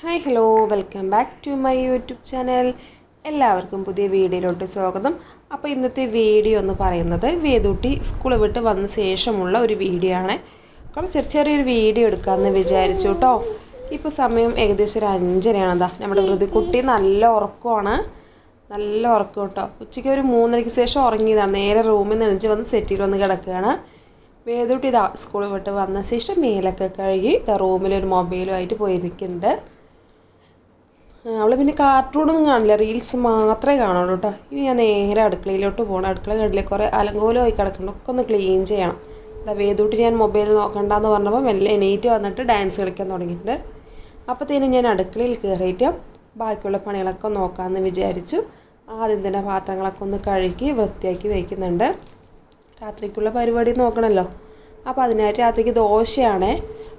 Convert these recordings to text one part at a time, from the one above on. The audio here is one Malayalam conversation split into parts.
Hi hello. Welcome back to my YouTube channel. എല്ലാവർക്കും പുതിയ വീഡിയോയിലോട്ട് സ്വാഗതം. അപ്പോൾ ഇന്നത്തെ വീഡിയോ എന്ന് പറയുന്നത് വേദൂട്ടി സ്കൂൾ വിട്ട് വന്ന ശേഷമുള്ള ഒരു വീഡിയോ ആണ്. കുറച്ച് ചെറിയ ചെറിയൊരു വീഡിയോ എടുക്കാമെന്ന് വിചാരിച്ചു കേട്ടോ. ഇപ്പോൾ സമയം ഏകദേശം ഒരു അഞ്ചരയാണതാ നമ്മുടെ മൃദുക്കുട്ടി നല്ല ഉറക്കമാണ്. നല്ല ഉറക്കം കേട്ടോ. ഉച്ചയ്ക്ക് ഒരു മൂന്നരയ്ക്ക് ശേഷം ഉറങ്ങിയതാണ്. നേരെ റൂമിൽ നിന്ന് എണിച്ച് വന്ന് സെറ്റിൽ വന്ന് കിടക്കുകയാണ്. വേദൂട്ടി ഇതാ സ്കൂളിൽ വിട്ട് വന്ന ശേഷം മേലൊക്കെ കഴുകി റൂമിൽ ഒരു മൊബൈലുമായിട്ട് പോയിരിക്കുന്നുണ്ട്. അവൾ പിന്നെ കാർട്ടൂണൊന്നും കാണില്ല. റീൽസ് മാത്രമേ കാണുള്ളൂ കേട്ടോ ഇനി ഞാൻ നേരെ അടുക്കളയിലോട്ട് പോകണം അടുക്കള കണ്ടില്ലേ? കുറേ അലങ്കോലമായി കിടക്കണം ഒക്കെ ഒന്ന് ക്ലീൻ ചെയ്യണം. അതാ വേദൂട്ടി ഞാൻ മൊബൈൽ നോക്കണ്ടെന്ന് പറഞ്ഞപ്പോൾ മെല്ലെ എണീറ്റ് വന്നിട്ട് ഡാൻസ് കളിക്കാൻ തുടങ്ങിയിട്ടുണ്ട്. അപ്പോഴത്തേനും ഞാൻ അടുക്കളയിൽ കയറിയിട്ട് ബാക്കിയുള്ള പണികളൊക്കെ നോക്കാമെന്ന് വിചാരിച്ചു. ആദ്യം തന്നെ പാത്രങ്ങളൊക്കെ ഒന്ന് കഴുകി വൃത്തിയാക്കി വയ്ക്കുന്നുണ്ട് രാത്രിക്കുള്ള പരിപാടി നോക്കണമല്ലോ അപ്പോൾ അതിനായിട്ട് രാത്രിക്ക് ദോശയാണേ.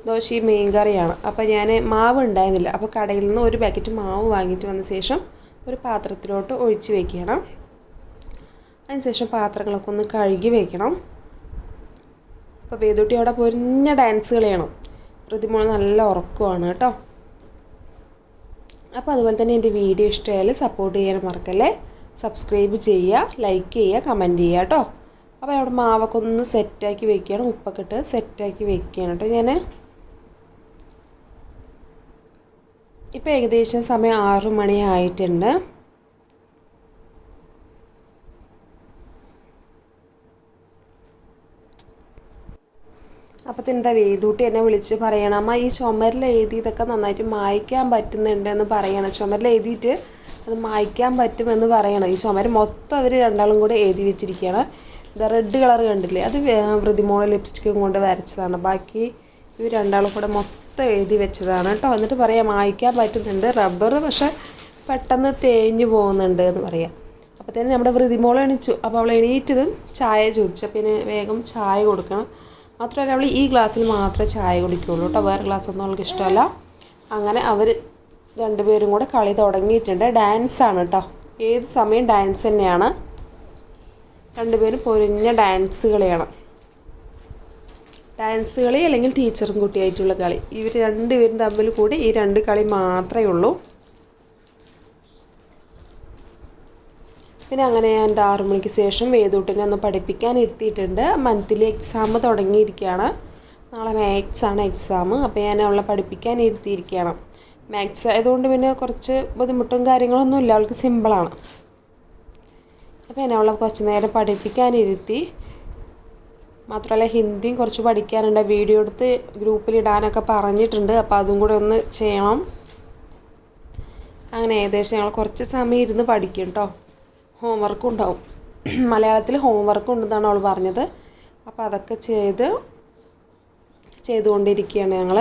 ദോശയും മീൻ കറിയാണ് അപ്പോൾ ഞാൻ മാവ് ഉണ്ടായിരുന്നില്ല. അപ്പോൾ കടയിൽ നിന്ന് ഒരു പാക്കറ്റ് മാവ് വാങ്ങിയിട്ട് വന്ന ശേഷം ഒരു പാത്രത്തിലോട്ട് ഒഴിച്ച് വെക്കണം. അതിനുശേഷം പാത്രങ്ങളൊക്കെ ഒന്ന് കഴുകി വെക്കണം. അപ്പോൾ വേദുട്ടി അവിടെ പൊരിഞ്ഞ ഡാൻസ് കളിയണം. പ്രതിമോൾ നല്ല ഉറക്കമാണ് കേട്ടോ. അപ്പോൾ അതുപോലെ തന്നെ എന്റെ വീഡിയോ ഇഷ്ടമായാൽ സപ്പോർട്ട് ചെയ്യാൻ മറക്കല്ലേ? സബ്സ്ക്രൈബ് ചെയ്യുക ലൈക്ക് ചെയ്യുക കമന്റ് ചെയ്യുക കേട്ടോ. അപ്പോൾ അവിടെ മാവൊക്കെ ഒന്ന് സെറ്റാക്കി വെക്കുകയാണ്. ഉപ്പൊക്കെ ഇട്ട് സെറ്റാക്കി വെക്കുകയാണ് കേട്ടോ ഞാൻ ഇപ്പോൾ ഏകദേശം സമയം ആറു മണി ആയിട്ടുണ്ട്. അപ്പോൾ എന്താ വേദൂട്ടി എന്നെ വിളിച്ച് പറയണം അമ്മ ഈ ചുമരിൽ എഴുതിയതൊക്കെ നന്നായിട്ട് മായ്ക്കാൻ പറ്റുന്നുണ്ട് എന്ന് പറയണം. ചുമരിൽ എഴുതിയിട്ട് അത് മായ്ക്കാൻ പറ്റുമെന്ന് പറയണം. ഈ ചുമര് മൊത്തം അവർ രണ്ടാളും കൂടെ എഴുതി വെച്ചിരിക്കുകയാണ്. ഇതാ റെഡ് കളർ കണ്ടില്ലേ? അത് വൃതിമോള ലിപ്സ്റ്റിക്കും കൊണ്ട് വരച്ചതാണ്. ബാക്കി ഇവർ രണ്ടാളും കൂടെ മൊത്തം എഴുതി വെച്ചതാണ് കേട്ടോ. എന്നിട്ട് പറയാം മായ്ക്കാൻ പറ്റുന്നുണ്ട് റബ്ബർ പക്ഷേ പെട്ടെന്ന് തേഞ്ഞു പോകുന്നുണ്ട് എന്ന് പറയാം. അപ്പോൾ തന്നെ നമ്മുടെ വൃതിമോൾ എണീച്ചു. അപ്പോൾ അവൾ എണീറ്റതും ചായ ചോദിച്ചു. പിന്നെ വേഗം ചായ കൊടുക്കണം. മാത്രമല്ല അവൾ ഈ ഗ്ലാസ്സിൽ മാത്രമേ ചായ കുടിക്കുകയുള്ളൂ കേട്ടോ. വേറെ ഗ്ലാസ്സൊന്നും അവൾക്ക് ഇഷ്ടമല്ല. അങ്ങനെ അവർ രണ്ടുപേരും കൂടെ കളി തുടങ്ങിയിട്ടുണ്ട്. ഡാൻസാണ് കേട്ടോ. ഏത് സമയം ഡാൻസ് തന്നെയാണ്. രണ്ടുപേരും പൊരിഞ്ഞ ഡാൻസ് കളിയാണ് ഡാൻസ് കളി അല്ലെങ്കിൽ ടീച്ചറും കുട്ടിയായിട്ടുള്ള കളി. ഇവർ രണ്ടുപേരും തമ്മിൽ കൂടി ഈ രണ്ട് കളി മാത്രമേ ഉള്ളൂ. പിന്നെ അങ്ങനെ ഞാൻ ആറു മണിക്ക് ശേഷം വേദൂട്ടിനെ ഒന്ന് പഠിപ്പിക്കാൻ ഇരുത്തിയിട്ടുണ്ട്. മന്ത്ലി എക്സാം തുടങ്ങിയിരിക്കുകയാണ്. നാളെ മാത്സ് ആണ് എക്സാം അപ്പോൾ ഞാൻ അവളെ പഠിപ്പിക്കാൻ ഇരുത്തിയിരിക്കുകയാണ്. മാത്സ് ആയതുകൊണ്ട് പിന്നെ കുറച്ച് ബുദ്ധിമുട്ടും കാര്യങ്ങളൊന്നും ഇല്ല. അവൾക്ക് സിമ്പിളാണ് അപ്പോൾ ഞാൻ അവളെ കുറച്ച് നേരം പഠിപ്പിക്കാൻ ഇരുത്തി. മാത്രമല്ല ഹിന്ദിയും കുറച്ച് പഠിക്കാനുണ്ട്. വീഡിയോ എടുത്ത് ഗ്രൂപ്പിലിടാനൊക്കെ പറഞ്ഞിട്ടുണ്ട്. അപ്പോൾ അതും കൂടെ ഒന്ന് ചെയ്യണം. അങ്ങനെ ഏകദേശം ഞങ്ങൾ കുറച്ച് സമയം ഇരുന്ന് പഠിക്കും കേട്ടോ ഹോംവർക്കും ഉണ്ടാവും. മലയാളത്തിൽ ഹോംവർക്ക് ഉണ്ടെന്നാണ് അവൾ പറഞ്ഞത്. അപ്പോൾ അതൊക്കെ ചെയ്ത് ചെയ്തുകൊണ്ടിരിക്കുകയാണ് ഞങ്ങൾ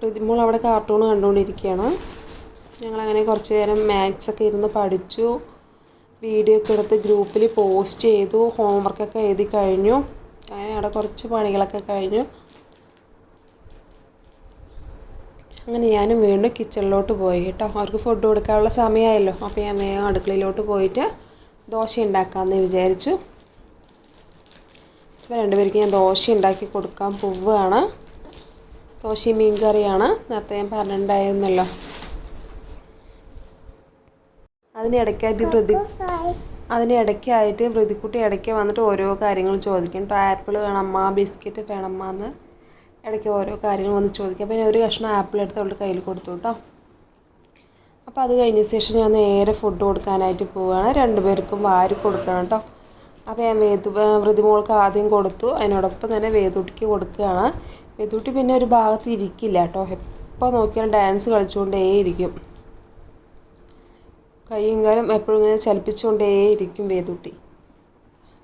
പ്രതിമോൾ അവിടെ കാർട്ടൂൺ കണ്ടുകൊണ്ടിരിക്കുകയാണ്. ഞങ്ങളങ്ങനെ കുറച്ച് നേരം മാത്സൊക്കെ ഇരുന്ന് പഠിച്ചു. വീഡിയോ ഒക്കെ എടുത്ത് ഗ്രൂപ്പിൽ പോസ്റ്റ് ചെയ്തു ഹോംവർക്കൊക്കെ എഴുതി കഴിഞ്ഞു. അങ്ങനെ അവിടെ കുറച്ച് പണികളൊക്കെ കഴിഞ്ഞു. അങ്ങനെ ഞാനും വീണ്ടും കിച്ചണിലോട്ട് പോയി കേട്ടോ. അവർക്ക് ഫുഡ് കൊടുക്കാനുള്ള സമയമായല്ലോ. അപ്പോൾ ഞാൻ വേഗം അടുക്കളയിലോട്ട് പോയിട്ട് ദോശ ഉണ്ടാക്കാമെന്ന് വിചാരിച്ചു. അപ്പോൾ രണ്ടുപേർക്ക് ഞാൻ ദോശ ഉണ്ടാക്കി കൊടുക്കാൻ പോവുകയാണ്. ദോശയും മീൻ കറിയാണ് നേരത്തെ ഞാൻ പറഞ്ഞിട്ടുണ്ടായിരുന്നല്ലോ. അതിനിടയ്ക്കായിട്ട് പ്രതി അതിനിടയ്ക്കായിട്ട് പ്രതിക്കുട്ടി ഇടയ്ക്ക് വന്നിട്ട് ഓരോ കാര്യങ്ങൾ ചോദിക്കും. കേട്ടോ ആപ്പിൾ വേണമ്മ ബിസ്ക്കറ്റ് വേണമ്മ എന്ന് ഇടയ്ക്ക് ഓരോ കാര്യങ്ങൾ വന്ന് ചോദിക്കും. അപ്പോൾ ഞാൻ ഒരു കഷ്ണം ആപ്പിൾ എടുത്ത് അവളുടെ കയ്യിൽ കൊടുത്തു കേട്ടോ. അപ്പോൾ അത് കഴിഞ്ഞ ശേഷം ഞാൻ നേരെ ഫുഡ് കൊടുക്കാനായിട്ട് പോവുകയാണ് രണ്ടുപേർക്കും വാരി കൊടുക്കണം കേട്ടോ. അപ്പോൾ ഞാൻ വേദു വൃതിമോൾക്ക് ആദ്യം കൊടുത്തു. അതിനോടൊപ്പം തന്നെ വേദൂട്ടിക്ക് കൊടുക്കുകയാണ്. വേദൂട്ടി പിന്നെ ഒരു ഭാഗത്ത് ഇരിക്കില്ല കേട്ടോ. എപ്പോൾ നോക്കിയാലും ഡാൻസ് കളിച്ചുകൊണ്ടേയിരിക്കും. കൈയും കാലം എപ്പോഴും ഇങ്ങനെ ചലിപ്പിച്ചുകൊണ്ടേയിരിക്കും വേദൂട്ടി.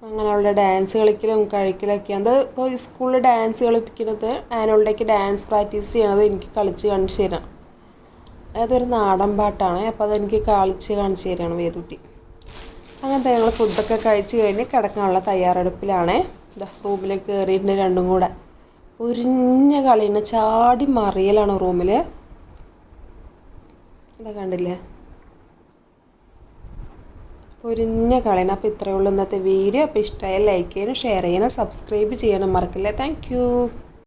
അങ്ങനെ അവളുടെ ഡാൻസ് കളിക്കലും കഴിക്കലൊക്കെയാണ്. അത് ഇപ്പോൾ സ്കൂളിൽ ഡാൻസ് കളിപ്പിക്കുന്നത് ആനുവൽഡേക്ക് ഡാൻസ് പ്രാക്ടീസ് ചെയ്യണത് എനിക്ക് കളിച്ച് കാണിച്ചു തരാം. അതൊരു നാടൻ പാട്ടാണ്. അപ്പോൾ അതെനിക്ക് കളിച്ച് കാണിച്ചു തരാണ് വേദൂട്ടി. അങ്ങനത്തെ ഞങ്ങൾ ഫുഡൊക്കെ കഴിച്ച് കഴിഞ്ഞ് കിടക്കാനുള്ള തയ്യാറെടുപ്പിലാണ്. റൂമിലേക്ക് കയറിയിട്ടുണ്ട് രണ്ടും കൂടെ. ഉരിഞ്ഞ കളിയാണ് ചാടി മറിയലാണ് റൂമിൽ ഇതാ കണ്ടില്ലേ? പൊരിഞ്ഞ കളയണം. അപ്പോൾ ഇത്രയേ ഉള്ളൂ ഇന്നത്തെ വീഡിയോ. അപ്പോൾ ഇഷ്ടമായ ലൈക്ക് ചെയ്യാനും ഷെയർ ചെയ്യാനും സബ്സ്ക്രൈബ് ചെയ്യാനും മറക്കില്ല. താങ്ക്